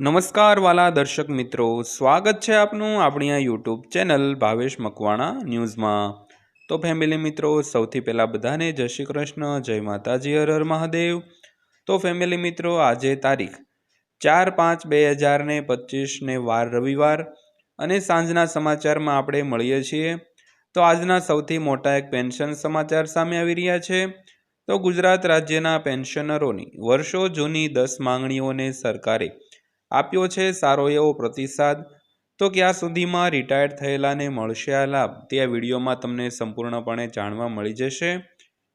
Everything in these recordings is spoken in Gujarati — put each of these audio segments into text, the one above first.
નમસ્કાર વાલા દર્શક મિત્રો, સ્વાગત છે આપનું આપણી આ યુટ્યુબ ચેનલ ભાવેશ મકવાણા ન્યૂઝમાં. તો ફેમિલી મિત્રો, સૌથી પહેલાં બધાને જય શ્રી કૃષ્ણ, જય માતાજી, હર હર મહાદેવ. તો ફેમિલી મિત્રો, આજે તારીખ ચાર પાંચ બે હજાર ને પચીસને વાર રવિવાર અને સાંજના સમાચારમાં આપણે મળીએ છીએ. તો આજના સૌથી મોટા એક પેન્શન સમાચાર સામે આવી રહ્યા છે. તો ગુજરાત રાજ્યના પેન્શનરોની વર્ષો જૂની દસ માંગણીઓને સરકારે આપ્યો છે સારો એવો પ્રતિસાદ. તો ક્યાં સુધીમાં રિટાયર્ડ થયેલાને મળશે આ લાભ? તે આ વિડીયોમાં તમને સંપૂર્ણપણે જાણવા મળી જશે.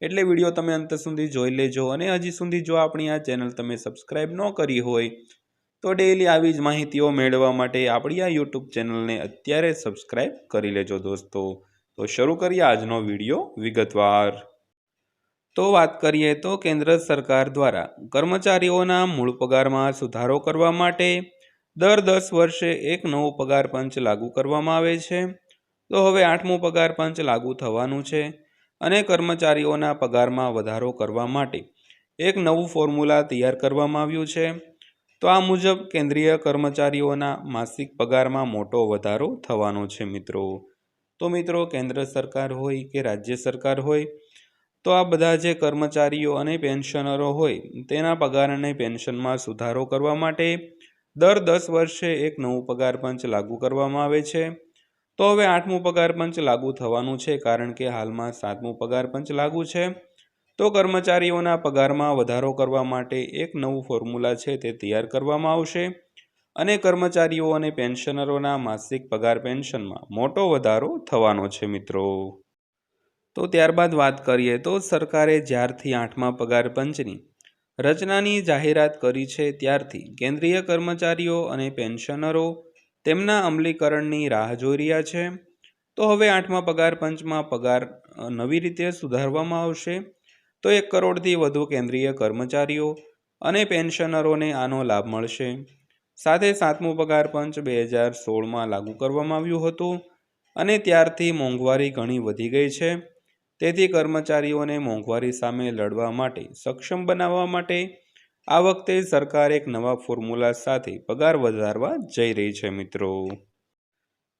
એટલે વીડિયો તમે અંત સુધી જોઈ લેજો અને હજી સુધી જો આપણી આ ચેનલ તમે સબસ્ક્રાઈબ ન કરી હોય, તો ડેઈલી આવી જ માહિતીઓ મેળવવા માટે આપણી આ યુટ્યુબ ચેનલને અત્યારે સબસ્ક્રાઈબ કરી લેજો દોસ્તો. તો શરૂ કરીએ આજનો વીડિયો વિગતવાર. તો વાત કરીએ તો કેન્દ્ર સરકાર દ્વારા કર્મચારીઓના મૂળ પગારમાં સુધારો કરવા માટે દર દસ વર્ષે એક નવો પગાર પંચ લાગુ કરવામાં આવે છે. તો હવે આઠમું પગાર પંચ લાગુ થવાનું છે અને કર્મચારીઓના પગારમાં વધારો કરવા માટે એક નવું ફોર્મ્યુલા તૈયાર કરવામાં આવ્યું છે. તો આ મુજબ કેન્દ્રીય કર્મચારીઓના માસિક પગારમાં મોટો વધારો થવાનો છે મિત્રો. તો મિત્રો, કેન્દ્ર સરકાર હોય કે રાજ્ય સરકાર હોય તો આ બધા જે કર્મચારીઓ અને પેન્શનરો હોય, તેના પગાર અને પેન્શનમાં સુધારો કરવા માટે દર દસ વર્ષે એક નવું પગાર પંચ લાગુ કરવામાં આવે છે. તો હવે આઠમું પગાર પંચ લાગુ થવાનું છે કારણ કે હાલમાં સાતમું પગાર પંચ લાગુ છે. તો કર્મચારીઓના પગારમાં વધારો કરવા માટે એક નવું ફોર્મ્યુલા છે તે તૈયાર કરવામાં આવશે. અને કર્મચારીઓ અને પેન્શનરોના માસિક પગાર પેન્શનમાં મોટો વધારો થવાનો છે મિત્રો. તો ત્યારબાદ વાત કરીએ તો સરકારે જ્યારથી આઠમા પગાર પંચની રચનાની જાહેરાત કરી છે ત્યારથી કેન્દ્રીય કર્મચારીઓ અને પેન્શનરો તેમના અમલીકરણની રાહ જોઈ રહ્યા છે. તો હવે આઠમા પગાર પંચમાં પગાર નવી રીતે સુધારવામાં આવશે. તો એક કરોડથી વધુ કેન્દ્રીય કર્મચારીઓ અને પેન્શનરોને આનો લાભ મળશે. સાથે સાતમું પગાર પંચ બે હજાર સોળમાં લાગુ કરવામાં આવ્યું હતું અને ત્યારથી મોંઘવારી ઘણી વધી ગઈ છે. તેથી કર્મચારીઓને મોંઘવારી સામે લડવા માટે સક્ષમ બનાવવા માટે આ વખતે સરકાર એક નવા ફોર્મ્યુલા સાથે પગાર વધારવા જઈ રહી છે, મિત્રો.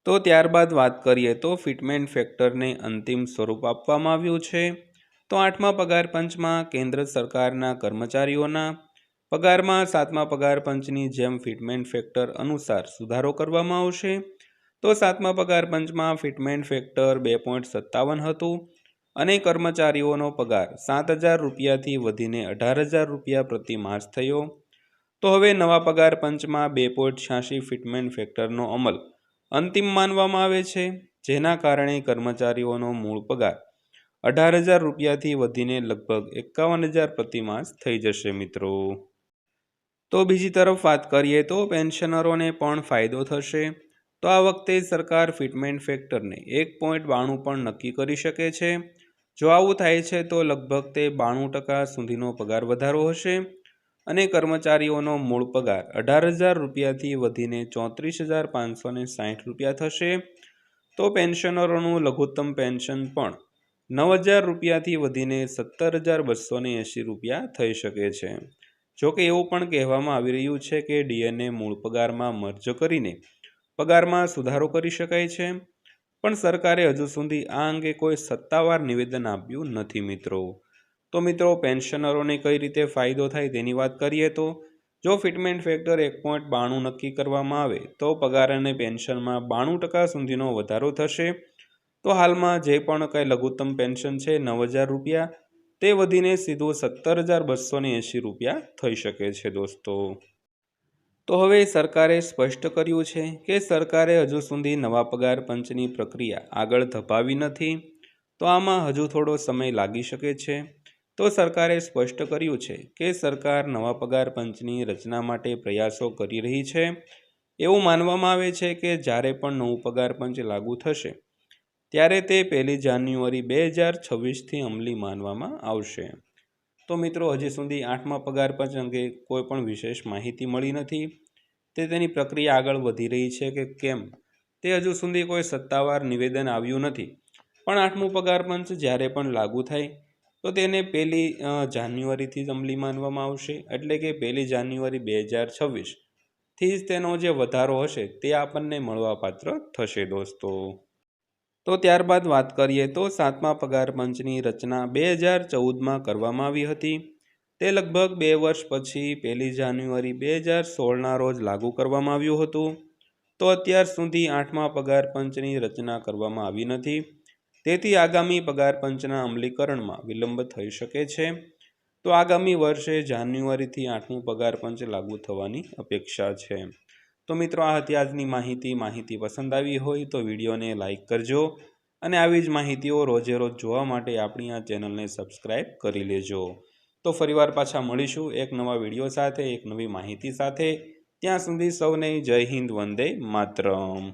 તો ત્યારબાદ વાત કરીએ તો ફિટમેન્ટ ફેક્ટરને અંતિમ સ્વરૂપ આપવામાં આવ્યું છે. તો આઠમા પગાર પંચમાં કેન્દ્ર સરકારના કર્મચારીઓના પગારમાં સાતમા પગાર પંચની જેમ ફિટમેન્ટ ફેક્ટર અનુસાર સુધારો કરવામાં આવશે. તો સાતમા પગાર પંચમાં ફિટમેન્ટ ફેક્ટર બે પોઈન્ટ સત્તાવન હતું. અને કર્મચારીઓનો પગાર સાત હજાર રૂપિયાથી વધીને અઢાર હજાર રૂપિયા પ્રતિ માસ થયો. તો હવે નવા પગાર પંચમાં બે પોઈન્ટ છ્યાસી ફિટમેન્ટ ફેક્ટરનો અમલ અંતિમ માનવામાં આવે છે, જેના કારણે કર્મચારીઓનો મૂળ પગાર અઢાર હજાર રૂપિયાથી વધીને લગભગ એકાવન હજાર પ્રતિ માસ થઈ જશે મિત્રો. તો બીજી તરફ વાત કરીએ તો પેન્શનરોને પણ ફાયદો થશે. તો આ વખતે સરકાર ફિટમેન્ટ ફેક્ટરને એક પોઈન્ટ બાણું પણ નક્કી કરી શકે છે. જો આવું થાય છે, તો લગભગ તે બાણું ટકા સુધીનો પગાર વધારો હશે અને કર્મચારીઓનો મૂળ પગાર અઢાર હજાર રૂપિયાથી વધીને ચોત્રીસ હજાર પાંચસો ને સાહીઠ રૂપિયા થશે. તો પેન્શનરોનું લઘુત્તમ પેન્શન પણ નવ હજાર રૂપિયાથી વધીને સત્તર હજાર બસો ને એંશી રૂપિયા થઈ શકે છે. જોકે એવું પણ કહેવામાં આવી રહ્યું છે કે ડીએનએ મૂળ પગારમાં મર્જ કરીને પગારમાં સુધારો કરી શકાય છે. પણ સરકારે હજુ સુધી આ અંગે કોઈ સત્તાવાર નિવેદન આપ્યું નથી મિત્રો. તો મિત્રો, પેન્શનરોને કઈ રીતે ફાયદો થાય તેની વાત કરીએ તો, જો ફિટમેન્ટ ફેક્ટર એક પોઈન્ટ બાણું નક્કી કરવામાં આવે, તો પગાર અને પેન્શનમાં બાણું ટકા સુધીનો વધારો થશે. તો હાલમાં જે પણ કંઈ લઘુત્તમ પેન્શન છે નવ હજાર રૂપિયા, તે વધીને સીધું સત્તર હજાર બસો એંશી રૂપિયા થઈ શકે છે દોસ્તો. તો હવે સરકારે સ્પષ્ટ કર્યું છે કે સરકારે હજુ સુધી નવા પગાર પંચની પ્રક્રિયા આગળ ધપાવી નથી. તો આમાં હજુ થોડો સમય લાગી શકે છે. તો સરકારે સ્પષ્ટ કર્યું છે કે સરકાર નવા પગાર પંચની રચના માટે પ્રયાસો કરી રહી છે. એવું માનવામાં આવે છે કે જ્યારે પણ નવું પગાર પંચ લાગુ થશે, ત્યારે તે પહેલી જાન્યુઆરી બે હજાર છવ્વીસથી અમલી માનવામાં આવશે. તો મિત્રો, હજી સુધી આઠમા પગાર પંચ અંગે કોઈ પણ વિશેષ માહિતી મળી નથી. તે તેની પ્રક્રિયા આગળ વધી રહી છે કે કેમ? તે હજુ સુધી કોઈ સત્તાવાર નિવેદન આવ્યું નથી. પણ આઠમું પગાર પંચ જ્યારે પણ લાગુ થાય, તો તેને પહેલી જાન્યુઆરીથી જ અમલી માનવામાં આવશે. એટલે કે પહેલી જાન્યુઆરી બે હજાર છવ્વીસથી જ તેનો જે વધારો હશે, તે આપણને મળવાપાત્ર થશે, દોસ્તો. તો ત્યારબાદ વાત કરીએ તો સાતમા પગાર પંચની રચના બે હજાર ચૌદમાં કરવામાં આવી હતી. તે લગભગ બે વર્ષ પછી પહેલી જાન્યુઆરી બે હજાર સોળના રોજ લાગુ કરવામાં આવ્યું હતું. તો અત્યાર સુધી આઠમા પગાર પંચની રચના કરવામાં આવી નથી. તેથી આગામી પગાર પંચના અમલીકરણમાં વિલંબ થઈ શકે છે. તો આગામી વર્ષે જાન્યુઆરીથી આઠમું પગાર પંચ લાગુ થવાની અપેક્ષા છે. તો મિત્રો, આ હતી આજની માહિતી. માહિતી પસંદ આવી હોય તો વિડીયોને લાઇક કરજો અને આવી જ માહિતીઓ રોજે રોજ જોવા માટે આપણી આ ચેનલને સબસ્ક્રાઈબ કરી લેજો. તો ફરીવાર પાછા મળીશું એક નવા વીડિયો સાથે, એક નવી માહિતી સાથે. ત્યાં સુધી સૌને જય હિન્દ, વંદે માતરમ.